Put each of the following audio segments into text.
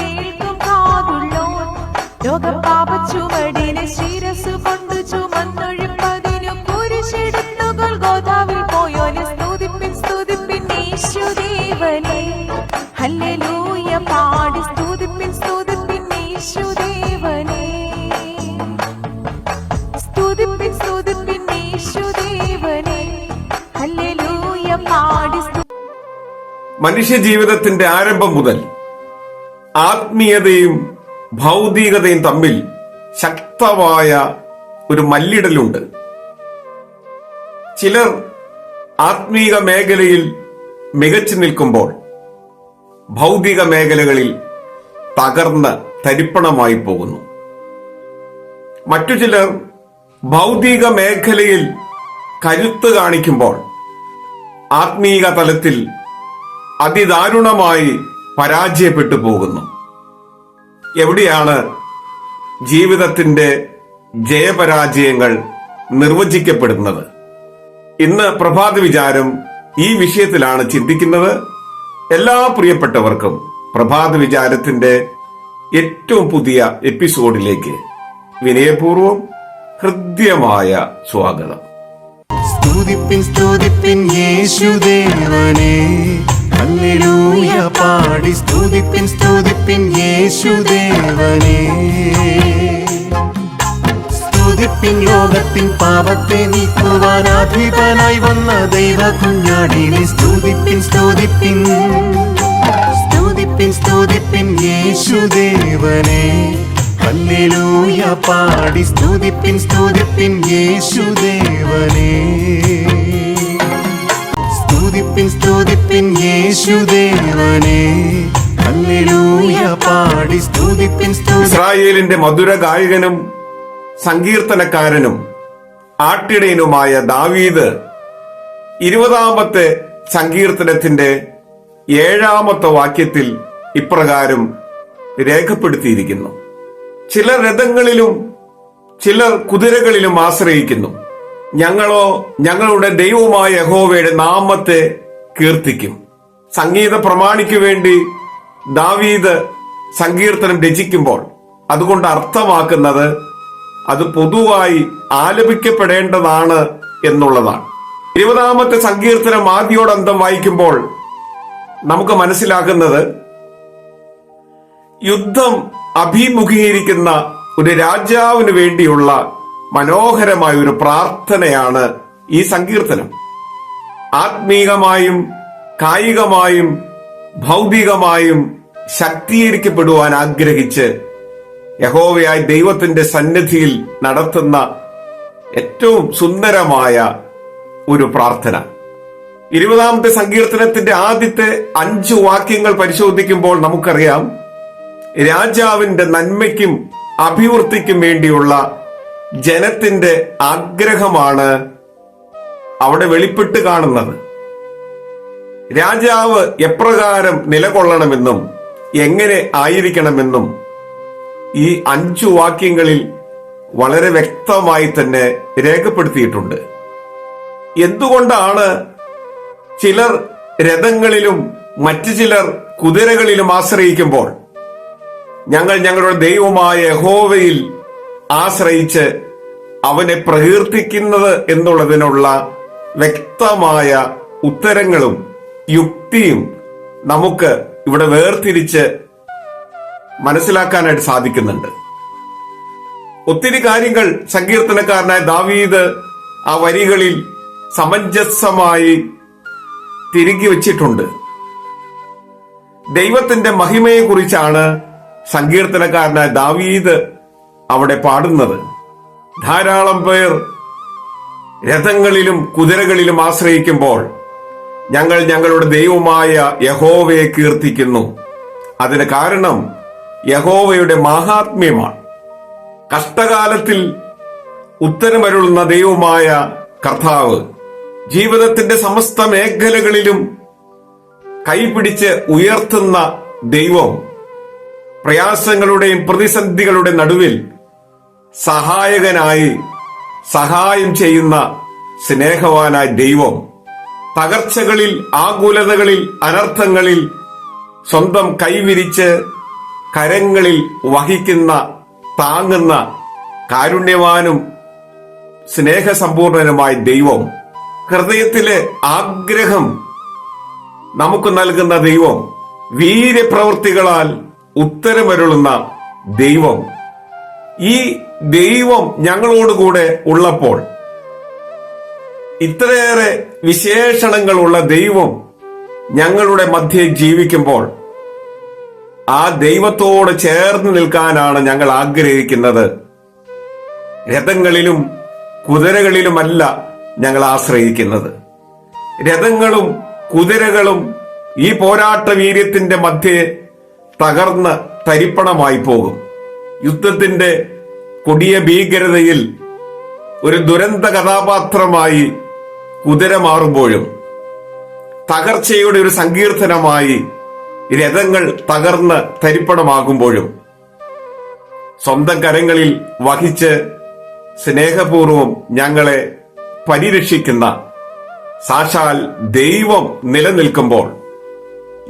കേൾക്കും കാതുള്ളോ കൊണ്ടു ഹല്ലേലൂയ പാടി സ്തുതിപ്പിൻ സ്തുതിപ്പിൻ യേശുദേവനെ മനുഷ്യ ജീവിതത്തിന്റെ ആരംഭം മുതൽ ആത്മീയതയും ഭൗതികതയും തമ്മിൽ ശക്തമായ ഒരു മല്ലിടലുണ്ട്. ചിലർ ആത്മീക മേഖലയിൽ മികച്ചു നിൽക്കുമ്പോൾ ഭൗതിക മേഖലകളിൽ തകർന്ന് തരിപ്പണമായി പോകുന്നു. മറ്റു ചിലർ ഭൗതിക മേഖലയിൽ കരുത്ത് കാണിക്കുമ്പോൾ ആത്മീക തലത്തിൽ അതിദാരുണമായി പരാജയപ്പെട്ടു പോകുന്നു. എവിടെയാണ് ജീവിതത്തിന്റെ ജയപരാജയങ്ങൾ നിർവചിക്കപ്പെടുന്നത്? ഇന്ന് പ്രഭാത വിചാരം ഈ വിഷയത്തിലാണ് ചിന്തിക്കുന്നത്. എല്ലാ പ്രിയപ്പെട്ടവർക്കും പ്രഭാത വിചാരത്തിന്റെ ഏറ്റവും പുതിയ എപ്പിസോഡിലേക്ക് വിനയപൂർവം ഹൃദ്യമായ സ്വാഗതം. സ്തുതിപ്പിൻ സ്തുതിപ്പിൻ യേശുദേവനെ. ഹല്ലേലൂയ പാടി സ്തുതിപ്പിൻ സ്തുതിപ്പിൻ യേശുദേവനെ സ്തുതിപ്പിൻ ലോകത്തിൻ പാപത്തെ നീക്കുവാൻ അധിപനായി വന്ന ദൈവ കുഞ്ഞാടിനെ സ്തുതിപ്പിൻ സ്തുതിപ്പിൻ. സ്തുതിപ്പിൻ സ്തുതിപ്പിൻ യേശുദേവനെ ഹല്ലേലൂയ പാടി സ്തുതിപ്പിൻ സ്തുതിപ്പിൻ യേശുദേവനെ സ്തുതിപ്പിൻ സ്തുതിപ്പിൻ യേശുദേവനെ. പാടി സ്തുതിപ്പിൻ സ്തുതി ഇസ്രായേലിന്റെ മധുര ഗായകനും സങ്കീർത്തനക്കാരനും ആട്ടിടയനുമായ ദാവീദ് ഇരുപതാമത്തെ സങ്കീർത്തനത്തിന്റെ ഏഴാമത്തെ വാക്യത്തിൽ ഇപ്രകാരം രേഖപ്പെടുത്തിയിരിക്കുന്നു. ചില രഥങ്ങളിലും ചിലർ കുതിരകളിലും ആശ്രയിക്കുന്നു. ഞങ്ങളോ ഞങ്ങളുടെ ദൈവമായ യഹോവയുടെ നാമത്തെ കീർത്തിക്കും. സംഗീത പ്രമാണിക്ക് വേണ്ടി ദാവീദ് സങ്കീർത്തനം രചിക്കുമ്പോൾ അതുകൊണ്ട് അർത്ഥമാക്കുന്നത് അത് പൊതുവായി ആലപിക്കപ്പെടേണ്ടതാണ് എന്നുള്ളതാണ്. ഇരുപതാമത്തെ സങ്കീർത്തനം ആദ്യോടന്തം വായിക്കുമ്പോൾ നമുക്ക് മനസ്സിലാക്കുന്നത് യുദ്ധം അഭിമുഖീകരിക്കുന്ന ഒരു രാജാവിന് വേണ്ടിയുള്ള മനോഹരമായ ഒരു പ്രാർത്ഥനയാണ് ഈ സങ്കീർത്തനം. ആത്മീകമായും കായികമായും ഭൗതികമായും ശക്തീകരിക്കപ്പെടുവാൻ ആഗ്രഹിച്ച് യഹോവയായ ദൈവത്തിന്റെ സന്നിധിയിൽ നടത്തുന്ന ഏറ്റവും സുന്ദരമായ ഒരു പ്രാർത്ഥന. ഇരുപതാമത്തെ സങ്കീർത്തനത്തിന്റെ ആദ്യത്തെ അഞ്ചു വാക്യങ്ങൾ പരിശോധിക്കുമ്പോൾ നമുക്കറിയാം രാജാവിന്റെ നന്മയ്ക്കും അഭിവൃദ്ധിക്കും വേണ്ടിയുള്ള ജനത്തിന്റെ ആഗ്രഹമാണ് അവിടെ വെളിപ്പെട്ട് കാണുന്നത്. രാജാവ് എപ്രകാരം നിലകൊള്ളണമെന്നും എങ്ങനെ ആയിരിക്കണമെന്നും ഈ അഞ്ചു വാക്യങ്ങളിൽ വളരെ വ്യക്തമായി തന്നെ രേഖപ്പെടുത്തിയിട്ടുണ്ട്. എന്തുകൊണ്ടാണ് ചിലർ രഥങ്ങളിലും മറ്റു ചിലർ കുതിരകളിലും ആശ്രയിക്കുമ്പോൾ ഞങ്ങൾ ഞങ്ങളുടെ ദൈവമായ യഹോവയിൽ ആശ്രയിച്ച് അവനെ പ്രകീർത്തിക്കുന്നത് എന്നുള്ളതിനുള്ള വ്യക്തമായ ഉത്തരങ്ങളും യുക്തിയും നമുക്ക് ഇവിടെ വേർതിരിച്ച് മനസ്സിലാക്കാനായിട്ട് സാധിക്കുന്നുണ്ട്. ഒത്തിരി കാര്യങ്ങൾ സങ്കീർത്തനക്കാരനായ ദാവീദ് ആ വരികളിൽ സമഞ്ജസമായി തിരികെ വച്ചിട്ടുണ്ട്. ദൈവത്തിന്റെ മഹിമയെ കുറിച്ചാണ് സങ്കീർത്തനക്കാരനായ ദാവീദ് അവിടെ പാടുന്നത്. ധാരാളം പേർ രഥങ്ങളിലും കുതിരകളിലും ആശ്രയിക്കുമ്പോൾ ഞങ്ങൾ ഞങ്ങളുടെ ദൈവമായ യഹോവയെ കീർത്തിക്കുന്നു. അതിന് കാരണം യഹോവയുടെ മഹാത്മ്യമാണ്. കഷ്ടകാലത്തിൽ ഉത്തരമരുളുന്ന ദൈവമായ കർത്താവ് ജീവിതത്തിന്റെ സമസ്ത മേഖലകളിലും കൈപിടിച്ച് ഉയർത്തുന്ന ദൈവം പ്രയാസങ്ങളുടെയും പ്രതിസന്ധികളുടെ നടുവിൽ സഹായകനായി സഹായം ചെയ്യുന്ന സ്നേഹവാനായ ദൈവം തകർച്ചകളിൽ ആകുലതകളിൽ അനർത്ഥങ്ങളിൽ സ്വന്തം കൈവിരിച്ച് കരങ്ങളിൽ വഹിക്കുന്ന താങ്ങുന്ന കാരുണ്യവാനും സ്നേഹസമ്പൂർണനുമായ ദൈവം. ഹൃദയത്തിലെ ആഗ്രഹം നമുക്ക് നൽകുന്ന ദൈവം. വീര്യപ്രവൃത്തികളാൽ ഉത്തരമരുളുന്ന ദൈവം. ഈ ദൈവം ഞങ്ങളോട് കൂടെ ഉള്ളപ്പോൾ ഇത്രയേറെ വിശേഷണങ്ങളുള്ള ദൈവം ഞങ്ങളുടെ മധ്യേ ജീവിക്കുമ്പോൾ ആ ദൈവത്തോട് ചേർന്ന് നിൽക്കാനാണ് ഞങ്ങൾ ആഗ്രഹിക്കുന്നത്. രഥങ്ങളിലും കുതിരകളിലുമല്ല ഞങ്ങൾ ആശ്രയിക്കുന്നത്. രഥങ്ങളും കുതിരകളും ഈ പോരാട്ട വീര്യത്തിന്റെ മധ്യേ തകർന്ന് തരിപ്പണമായി പോകും. യുദ്ധത്തിന്റെ കൊടിയ ഭീകരതയിൽ ഒരു ദുരന്ത കഥാപാത്രമായി കുതിര മാറുമ്പോഴും തകർച്ചയുടെ ഒരു സങ്കീർത്തനമായി രഥങ്ങൾ തകർന്ന് തരിപ്പണമാകുമ്പോഴും സ്വന്തം കരങ്ങളിൽ വഹിച്ച് സ്നേഹപൂർവം ഞങ്ങളെ പരിരക്ഷിക്കുന്ന സാക്ഷാൽ ദൈവം നിലനിൽക്കുമ്പോൾ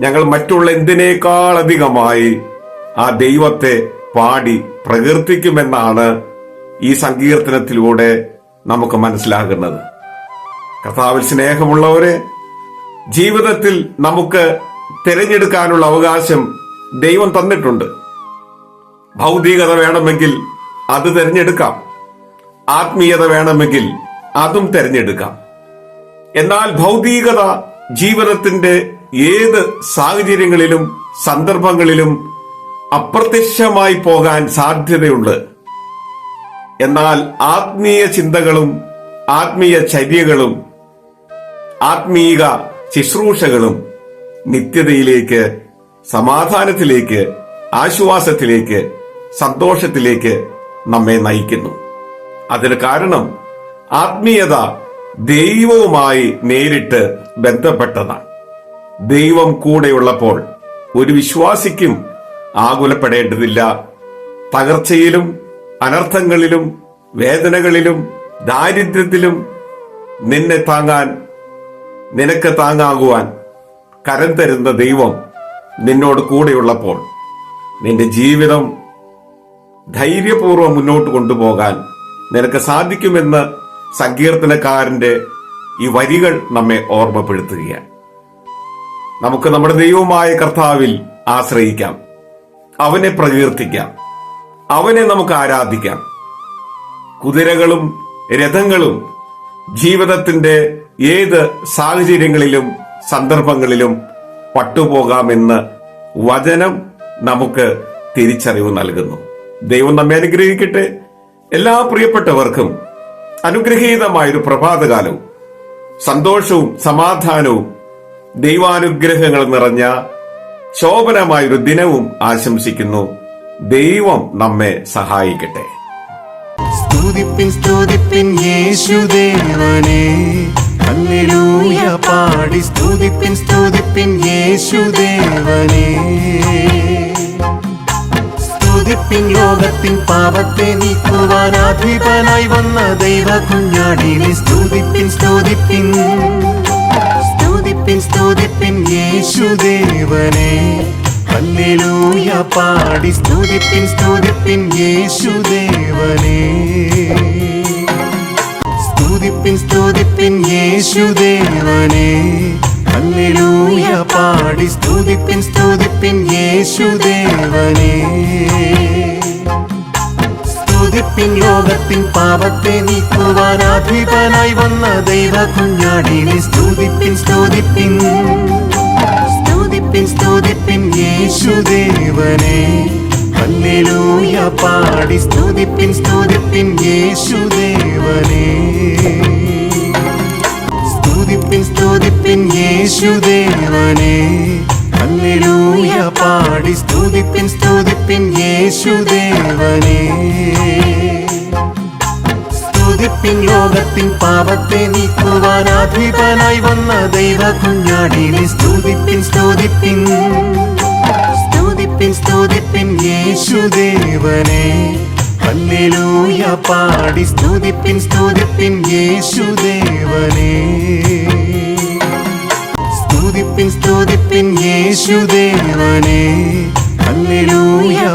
ഞങ്ങൾ മറ്റുള്ള എന്തിനേക്കാൾ അധികമായി ആ ദൈവത്തെ പാടി പ്രകീർത്തിക്കുമെന്നാണ് ഈ സങ്കീർത്തനത്തിലൂടെ നമുക്ക് മനസ്സിലാകുന്നത്. കർത്താവിൽ സ്നേഹമുള്ളവരെ ജീവിതത്തിൽ നമുക്ക് തിരഞ്ഞെടുക്കാനുള്ള അവകാശം ദൈവം തന്നിട്ടുണ്ട്. ഭൗതികത വേണമെങ്കിൽ അത് തിരഞ്ഞെടുക്കാം. ആത്മീയത വേണമെങ്കിൽ അതും തിരഞ്ഞെടുക്കാം. എന്നാൽ ഭൗതികത ജീവിതത്തിന്റെ ഏത് സാഹചര്യങ്ങളിലും സന്ദർഭങ്ങളിലും അപ്രത്യക്ഷമായി പോകാൻ സാധ്യതയുണ്ട്. എന്നാൽ ആത്മീയ ചിന്തകളും ആത്മീയ ചര്യകളും ആത്മീക ശുശ്രൂഷകളും നിത്യതയിലേക്ക് സമാധാനത്തിലേക്ക് ആശ്വാസത്തിലേക്ക് സന്തോഷത്തിലേക്ക് നമ്മെ നയിക്കുന്നു. അതിന് കാരണം ആത്മീയത ദൈവവുമായി നേരിട്ട് ബന്ധപ്പെട്ടതാണ്. ദൈവം കൂടെയുള്ളപ്പോൾ ഒരു വിശ്വാസിക്കും ആകുലപ്പെടേണ്ടതില്ല. തകർച്ചയിലും അനർത്ഥങ്ങളിലും വേദനകളിലും ദാരിദ്ര്യത്തിലും നിന്നെ താങ്ങാൻ നിനക്ക് താങ്ങാകുവാൻ കരം തരുന്ന ദൈവം നിന്നോട് കൂടെയുള്ളപ്പോൾ നിന്റെ ജീവിതം ധൈര്യപൂർവം മുന്നോട്ട് കൊണ്ടുപോകാൻ നിനക്ക് സാധിക്കുമെന്ന് സങ്കീർത്തനക്കാരന്റെ ഈ വരികൾ നമ്മെ ഓർമ്മപ്പെടുത്തുകയാണ്. നമുക്ക് നമ്മുടെ ദൈവമായ കർത്താവിൽ ആശ്രയിക്കാം. അവനെ പ്രകീർത്തിക്കാം. അവനെ നമുക്ക് ആരാധിക്കാം. കുതിരകളും രഥങ്ങളും ജീവിതത്തിന്റെ ഏത് സാഹചര്യങ്ങളിലും സന്ദർഭങ്ങളിലും പട്ടുപോകാമെന്ന് വചനം നമുക്ക് തിരിച്ചറിവ് നൽകുന്നു. ദൈവം നമ്മെ അനുഗ്രഹിക്കട്ടെ. എല്ലാ പ്രിയപ്പെട്ടവർക്കും അനുഗ്രഹീതമായൊരു പ്രഭാതകാലവും സന്തോഷവും സമാധാനവും ദൈവാനുഗ്രഹങ്ങൾ നിറഞ്ഞ ശോഭനമായൊരു ദിനവും ആശംസിക്കുന്നു. ദൈവം നമ്മെ സഹായിക്കട്ടെ. സ്തുതിപ്പിൻ സ്തുതിപ്പിൻ യേശുദേവനെ ഹല്ലേലൂയ പാടി. സ്തുതിപ്പിൻ സ്തുതിപ്പിൻ യേശുദേവനെ സ്തുതിപ്പിൻ ലോകത്തിൻ പാപത്തെ നീക്കുവാൻ അധിപനായി വന്ന ദൈവ കുഞ്ഞാടിനെ സ്തുതിപ്പിൻ സ്തുതിപ്പിൻ. സ്തുതിപ്പിൻ സ്തുതിപ്പിൻ യേശുദേവനെ. ഹല്ലേലൂയ പാടി സ്തുതിപ്പിൻ സ്തുതിപ്പിൻ യേശുദേവനെ. സ്തുതിപ്പിൻ സ്തുതിപ്പിൻ യേശുദേവനെ. ഹല്ലേലൂയ പാടി സ്തുതിപ്പിൻ സ്തുതിപ്പിൻ യേശുദേവനെ. സ്തുതിപ്പിൻ ലോകത്തിൻ പാപത്തെ നീക്കുവാൻ വന്ന ദൈവ കുഞ്ഞാടിനെ സ്തുതിപ്പിൻ സ്തുതിപ്പിൻ. സ്തുതിപ്പിൻ സ്തുതിപ്പിൻ യേശുദേവനെ. ഹല്ലേലൂയ പാടി. സ്തുതിപ്പിൻ സ്തുതിപ്പിൻ യേശുദേവനെ. സ്തുതിപ്പിൻ സ്തുതിപ്പിൻ യേശുദേവനെ. ഹല്ലേലൂയ പാടി. സ്തുതിപ്പിൻ സ്തുതിപ്പിൻ യേശുദേവനെ സ്തുതിപ്പിൻ ലോകത്തിൻ പാപത്തെ നീക്കുവാൻ അധിപനായി വന്ന ദൈവ കുഞ്ഞാടിനെ സ്തുതിപ്പിൻ സ്തുതിപ്പിൻ. സ്തുതിപ്പിൻ സ്തുതിപ്പിൻ യേശുദേവനെ ഹല്ലേലൂയ പാടി. സ്തുതിപ്പിൻ സ്തുതിപ്പിൻ യേശുദേവനെ സ്തുതിപ്പിൻ സ്തുതിപ്പിൻ യേശുദേവനെ அல்லேலூயா